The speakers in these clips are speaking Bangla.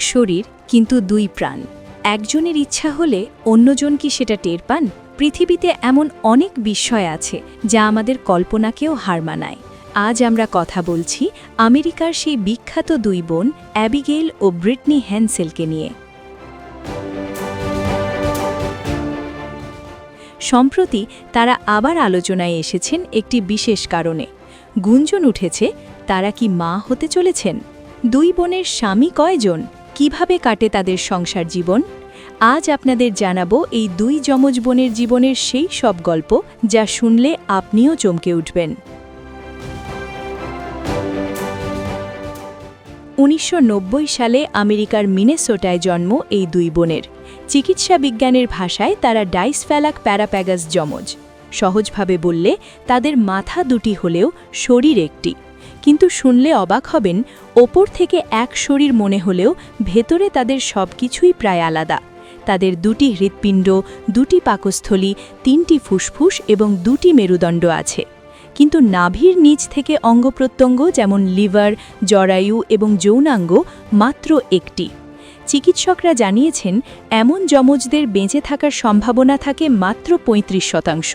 শরীর, কিন্তু দুই প্রাণ। একজনের ইচ্ছা হলে অন্যজন কি সেটা টের পান? পৃথিবীতে এমন অনেক বিস্ময় আছে, যা আমাদের কল্পনাকেও হার মানায়। আজ আমরা কথা বলছি আমেরিকার সেই বিখ্যাত দুই বোন অ্যাবিগেল ও ব্রিটনি হ্যানসেলকে নিয়ে। সম্প্রতি তারা আবার আলোচনায় এসেছেন একটি বিশেষ কারণে। গুঞ্জন উঠেছে, তারা কি মা হতে চলেছেন? দুই বোনের স্বামী কয়জন? কীভাবে কাটে তাদের সংসার জীবন? আজ আপনাদের জানাব এই দুই যমজ বোনের জীবনের সেই সব গল্প যা শুনলে আপনিও চমকে উঠবেন। উনিশশো নব্বই সালে আমেরিকার মিনেসোটায় জন্ম এই দুই বোনের। চিকিৎসা বিজ্ঞানের ভাষায় তারা ডাইসফ্যালাক প্যারাপ্যাগাস যমজ। সহজভাবে বললে তাদের মাথা দুটি হলেও শরীর একটি। কিন্তু শুনলে অবাক হবেন, ওপর থেকে এক শরীর মনে হলেও ভেতরে তাদের সব কিছুই প্রায় আলাদা। তাদের দুটি হৃৎপিণ্ড, দুটি পাকস্থলী, তিনটি ফুসফুস এবং দুটি মেরুদণ্ড আছে। কিন্তু নাভির নিচ থেকে অঙ্গপ্রত্যঙ্গ যেমন লিভার, জরায়ু এবং যৌনাঙ্গ মাত্র একটি। চিকিৎসকরা জানিয়েছেন, এমন যমজদের বেঁচে থাকার সম্ভাবনা থাকে মাত্র ৩৫ শতাংশ।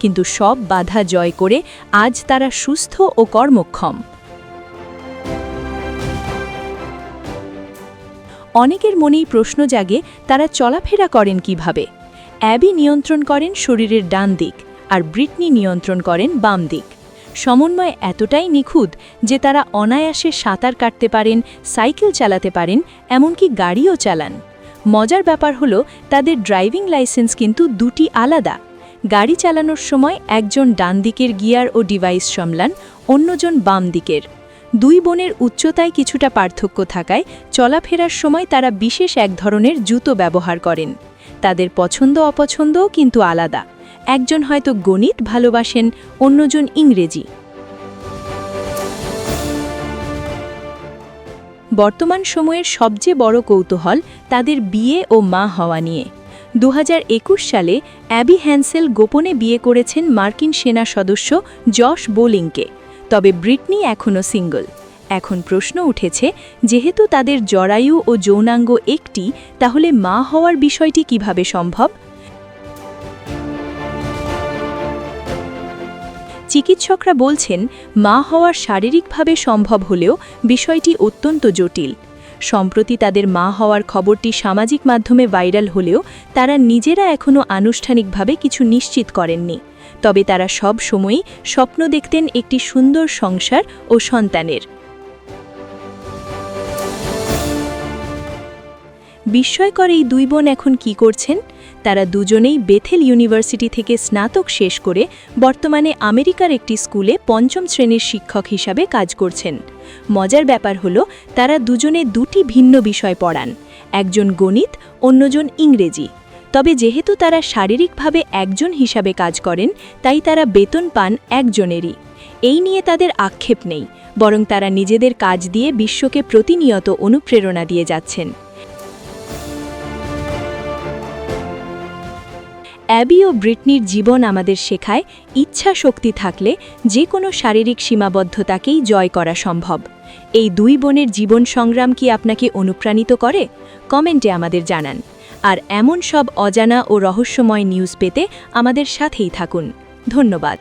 কিন্তু সব বাধা জয় করে আজ তারা সুস্থ ও কর্মক্ষম। অনেকের মনেই প্রশ্ন জাগে, তারা চলাফেরা করেন কীভাবে? অ্যাবি নিয়ন্ত্রণ করেন শরীরের ডান দিক, আর ব্রিটনি নিয়ন্ত্রণ করেন বাম দিক। সমন্বয় এতটাই নিখুঁত যে তারা অনায়াসে সাঁতার কাটতে পারেন, সাইকেল চালাতে পারেন, এমনকি গাড়িও চালান। মজার ব্যাপার হলো, তাদের ড্রাইভিং লাইসেন্স কিন্তু দুটি আলাদা। গাড়ি চালানোর সময় একজন ডান দিকের গিয়ার ও ডিভাইস সামলান, অন্যজন বাম দিকের। দুই বোনের উচ্চতায় কিছুটা পার্থক্য থাকায় চলাফেরার সময় তারা বিশেষ এক ধরনের জুতো ব্যবহার করেন। তাদের পছন্দ অপছন্দও কিন্তু আলাদা। একজন হয়তো গণিত ভালোবাসেন, অন্যজন ইংরেজি। বর্তমান সময়ের সবচেয়ে বড় কৌতূহল তাদের বিয়ে ও মা হওয়া নিয়ে। দু হাজার একুশ সালে অ্যাবি হ্যান্সেল গোপনে বিয়ে করেছেন মার্কিন সেনা সদস্য জশ বোলিংকে। তবে ব্রিটনি এখনও সিঙ্গল। এখন প্রশ্ন উঠেছে, যেহেতু তাদের জরায়ু ও যৌনাঙ্গ একটি, তাহলে মা হওয়ার বিষয়টি কীভাবে সম্ভব? চিকিৎসকরা বলছেন, মা হওয়ার শারীরিকভাবে সম্ভব হলেও বিষয়টি অত্যন্ত জটিল। সম্প্রতি তাদের মা হওয়ার খবরটি সামাজিক মাধ্যমে ভাইরাল হলেও তারা নিজেরা এখনও আনুষ্ঠানিকভাবে কিছু নিশ্চিত করেননি। তবে তারা সব সময়ই স্বপ্ন দেখতেন একটি সুন্দর সংসার ও সন্তানের। বিস্ময়কর এই দুই বোন এখন কি করছেন? তারা দুজনেই বেথেল ইউনিভার্সিটি থেকে স্নাতক শেষ করে বর্তমানে আমেরিকার একটি স্কুলে পঞ্চম শ্রেণির শিক্ষক হিসাবে কাজ করছেন। মজার ব্যাপার হলো, তারা দুজনে দুটি ভিন্ন বিষয় পড়ান, একজন গণিত, অন্যজন ইংরেজি। তবে যেহেতু তারা শারীরিকভাবে একজন হিসাবে কাজ করেন, তাই তারা বেতন পান একজনেরই। এই নিয়ে তাদের আক্ষেপ নেই, বরং তারা নিজেদের কাজ দিয়ে বিশ্বকে প্রতিনিয়ত অনুপ্রেরণা দিয়ে যাচ্ছেন। অ্যাবি ও ব্রিটনির জীবন আমাদের শেখায় ইচ্ছা শক্তি থাকলে যে কোনো শারীরিক সীমাবদ্ধতাকেই জয় করা সম্ভব। এই দুই বোনের জীবন সংগ্রাম কি আপনাকে অনুপ্রাণিত করে? কমেন্টে আমাদের জানান। আর এমন সব অজানা ও রহস্যময় নিউজ পেতে আমাদের সাথেই থাকুন। ধন্যবাদ।